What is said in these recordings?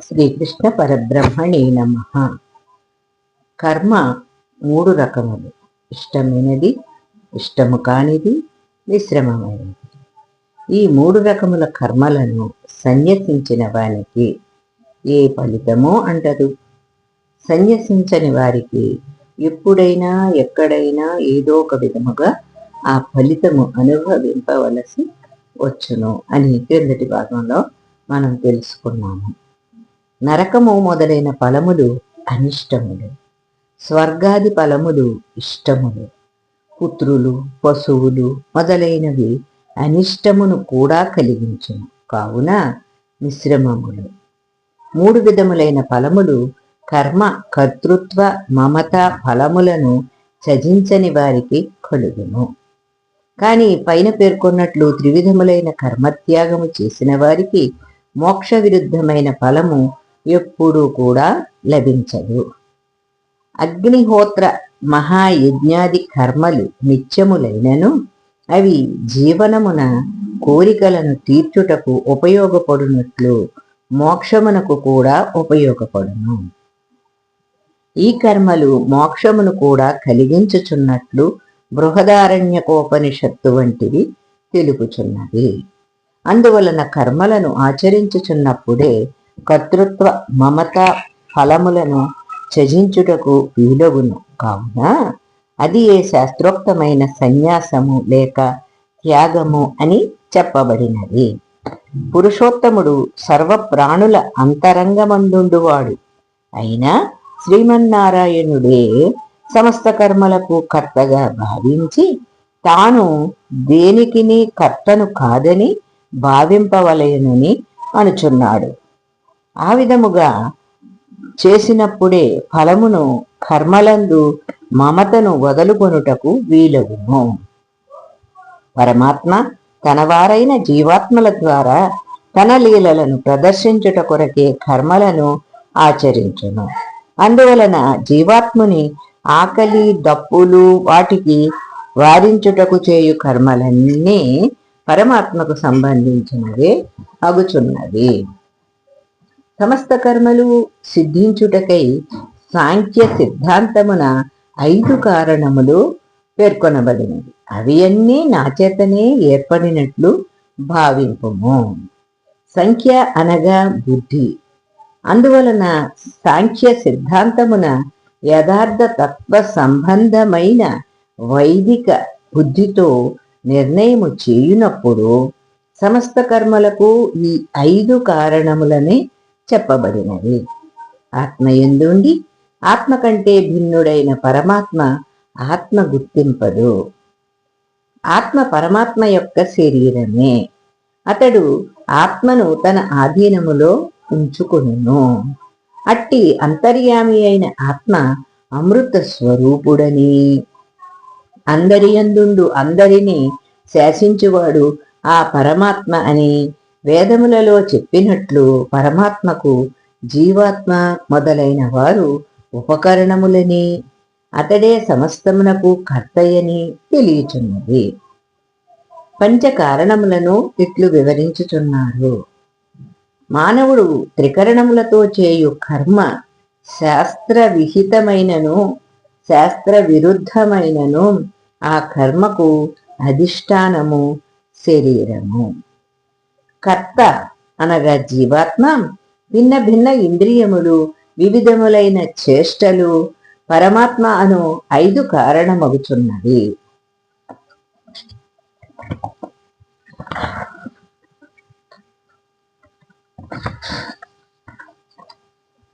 శ్రీకృష్ణ పరబ్రహ్మణే నమ. కర్మ మూడు రకములు. ఇష్టమైనది ఇష్టము కానిది మిశ్రమమైనది. ఈ మూడు రకముల కర్మలను సన్యసించిన వానికి ఏ ఫలితమో అంటదు. సన్యసించని వారికి ఎప్పుడైనా ఎక్కడైనా ఏదో ఒక విధముగా ఆ ఫలితము అనుభవింపవలసి వచ్చును అని క్రిందటి భాగంలో మనం తెలుసుకున్నాము. నరకము మొదలైన ఫలములు అనిష్టములు. స్వర్గాది ఫలములు ఇష్టములు. పుత్రులు పశువులు మొదలైనవి అనిష్టమును కూడా కలిగించును. కావున మిశ్రమములు. మూడు విధములైన ఫలములు కర్మ కర్తృత్వ మమత ఫలములను చజించని వారికి కలుగును. కానీ పైన పేర్కొన్నట్లు త్రివిధములైన కర్మత్యాగము చేసిన వారికి మోక్ష విరుద్ధమైన ఫలము ఎప్పుడూ కూడా లభించదు. అగ్నిహోత్ర మహాయజ్ఞాది కర్మలు నిత్యములైనను అవి జీవనమున కోరికలను తీర్చుటకు ఉపయోగపడునట్లు మోక్షమునకు కూడా ఉపయోగపడును. ఈ కర్మలు మోక్షమును కూడా కలిగించుచున్నట్లు బృహదారణ్యకోపనిషత్తు వంటివి తెలుపుచున్నది అందువలన కర్మలను ఆచరించుచున్నప్పుడే కర్తృత్వ మమత ఫలములను త్యజించుటకు వీలగును. కావున అది ఏ శాస్త్రోక్తమైన సన్యాసము లేక త్యాగము అని చెప్పబడినది. పురుషోత్తముడు సర్వ ప్రాణుల అంతరంగమందుండువాడు. అయినా శ్రీమన్నారాయణుడే సమస్త కర్మలకు కర్తగా భావించి తాను దేనికిని కర్తను కాదని భావింపవలయనని అనుచున్నాడు. ఆ విధముగా చేసినప్పుడే ఫలమును కర్మలందు మమతను వదులుకొనుటకు వీలవును పరమాత్మ తన వారైన జీవాత్మల ద్వారా తన లీలలను ప్రదర్శించుట కొరకే కర్మలను ఆచరించును. అందువలన జీవాత్ముని ఆకలి దప్పులు వాటికి వారించుటకు చేయు కర్మలన్నీ పరమాత్మకు సంబంధించినవే అగుచున్నవి. సమస్త కర్మలు సిద్ధించుటకై సాంఖ్య సిద్ధాంతమున ఐదు కారణములు పేర్కొనబడినవి. అవి అన్నీ నాచేతనే ఏర్పడినట్లు భావింపము. సంఖ్య అనగా బుద్ధి. అందువలన సాంఖ్య సిద్ధాంతమున యథార్థ తత్వ సంబంధమైన వైదిక బుద్ధితో నిర్ణయము చేయునప్పుడు సమస్త కర్మలకు ఈ ఐదు కారణములని చెప్పబడినవి ఆత్మ ఎందుండి ఆత్మ కంటే భిన్నుడైన పరమాత్మ ఆత్మ గుర్తింపదు. ఆత్మ పరమాత్మ యొక్క శరీరమే. అతడు ఆత్మను తన ఆధీనములో ఉంచుకును అట్టి అంతర్యామి అయిన ఆత్మ అమృత స్వరూపుడని. అందరి అందుండు అందరినీ శాసించువాడు ఆ పరమాత్మ అని వేదములలో చెప్పినట్లు పరమాత్మకు జీవాత్మ మొదలైన వారు ఉపకరణములని అతడే సమస్తమునకు కర్తయ్యని తెలియచున్నది. పంచకారణములను ఇట్లు వివరించుచున్నారు. మానవుడు త్రికరణములతో చేయు కర్మ శాస్త్ర విహితమైనను శాస్త్ర విరుద్ధమైనను ఆ కర్మకు అధిష్టానము శరీరము. కర్త అనగా జీవాత్మ. భిన్న భిన్న ఇంద్రియములు వివిధములైన చేష్టలు పరమాత్మ అను ఐదు కారణమగుచున్నవి.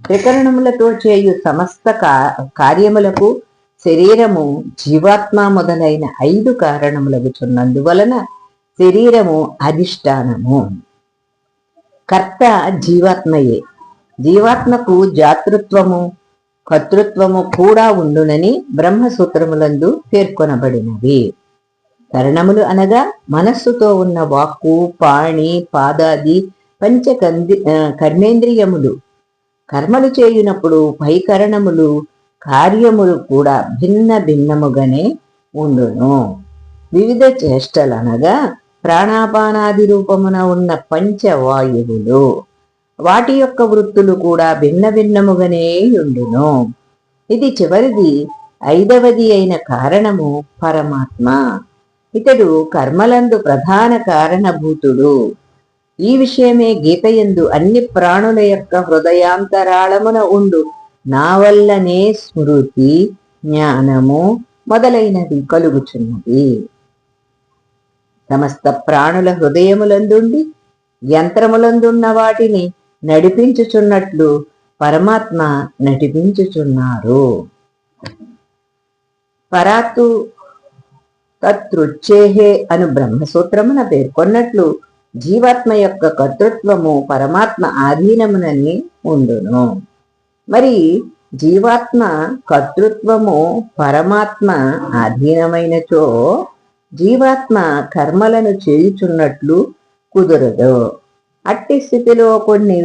త్రికరణములతో చేయు సమస్త కార్యములకు శరీరము జీవాత్మ మొదలైన ఐదు కారణములగుచున్నందువలన శరీరము అధిష్టానము. కర్త జీవాత్మయే. జీవాత్మకు జాతృత్వము కర్తృత్వము కూడా ఉండునని బ్రహ్మసూత్రములందు పేర్కొనబడినవి. కరణములు అనగా మనస్సుతో ఉన్న వాక్కు పాణి పాదాది పంచ కర్మేంద్రియములు. కర్మలు చేయునప్పుడు పైకరణములు కార్యములు కూడా భిన్న భిన్నముగానే ఉండును. వివిధ చేష్టలనగా ప్రాణాపానాది రూపమున ఉన్న పంచవాయువులు. వాటి యొక్క వృత్తులు కూడా భిన్న భిన్నముగానే ఉండును. ఇది చివరిది ఐదవది అయిన కారణము పరమాత్మ. ఇతడు కర్మలందు ప్రధాన కారణభూతుడు. ఈ విషయమే గీతయందు అన్ని ప్రాణుల యొక్క హృదయాంతరాళమున ఉండు. నా వల్లనే స్మృతి జ్ఞానము మొదలైనది కలుగుచున్నది సమస్త ప్రాణుల హృదయములందుండి యంత్రములందున్న వాటిని నడిపించుచున్నట్లు పరమాత్మ నడిపించుచున్నారు పరాతు కర్తృచ్చేహే అను బ్రహ్మసూత్రమున పేర్కొన్నట్లు జీవాత్మ యొక్క కర్తృత్వము పరమాత్మ ఆధీనమునని ఉండును. మరి జీవాత్మ కర్తృత్వము పరమాత్మ ఆధీనమైనచో జీవాత్మ కర్మలను చేయుచున్నట్లు కుదరదు. అట్టి స్థితిలో కొన్ని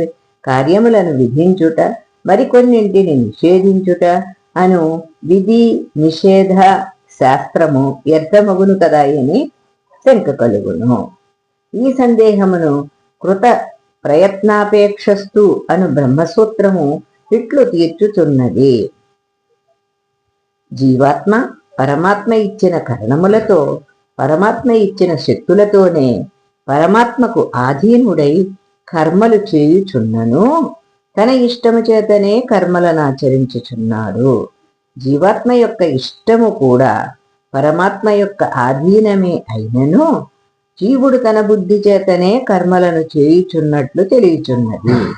కార్యములను విధించుట మరికొన్నింటిని నిషేధించుట అను విధి నిషేధ శాస్త్రము వ్యర్థమగును కదా అని శంక కలుగును ఈ సందేహమును కృత ప్రయత్నాపేక్షస్తు అను బ్రహ్మసూత్రము ఇట్లు తీర్చుతున్నది జీవాత్మ పరమాత్మ ఇచ్చిన కరణములతో పరమాత్మ ఇచ్చిన శక్తులతోనే పరమాత్మకు ఆధీనుడై కర్మలు చేయుచున్నను. తన ఇష్టము చేతనే కర్మలను ఆచరించుచున్నాడు. జీవాత్మ యొక్క ఇష్టము కూడా పరమాత్మ యొక్క ఆధీనమే అయినను. జీవుడు తన బుద్ధి చేతనే కర్మలను చేయుచున్నట్లు తెలియచున్నది.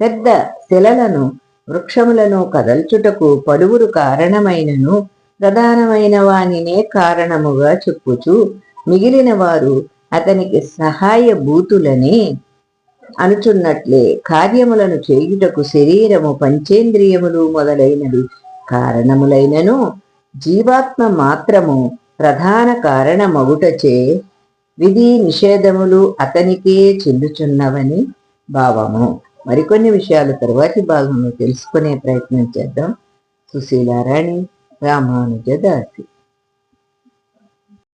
పెద్ద శిలలను వృక్షములను కదల్చుటకు పలువురు కారణమైనను. ప్రధానమైన వానినే కారణముగా చెప్పుచు మిగిలిన వారు అతనికి సహాయ భూతులని అనుచున్నట్లే. కార్యములను చేయుటకు శరీరము పంచేంద్రియములు మొదలైనవి కారణములైనను జీవాత్మ మాత్రము ప్రధాన కారణమగుటచే విధి నిషేధములు అతనికే చెందుచున్నవని భావము. మరికొన్ని విషయాలు తరువాతి భాగంలో తెలుసుకునే ప్రయత్నం చేద్దాం. సుశీలారాణి રામ રામભાવની જદાથી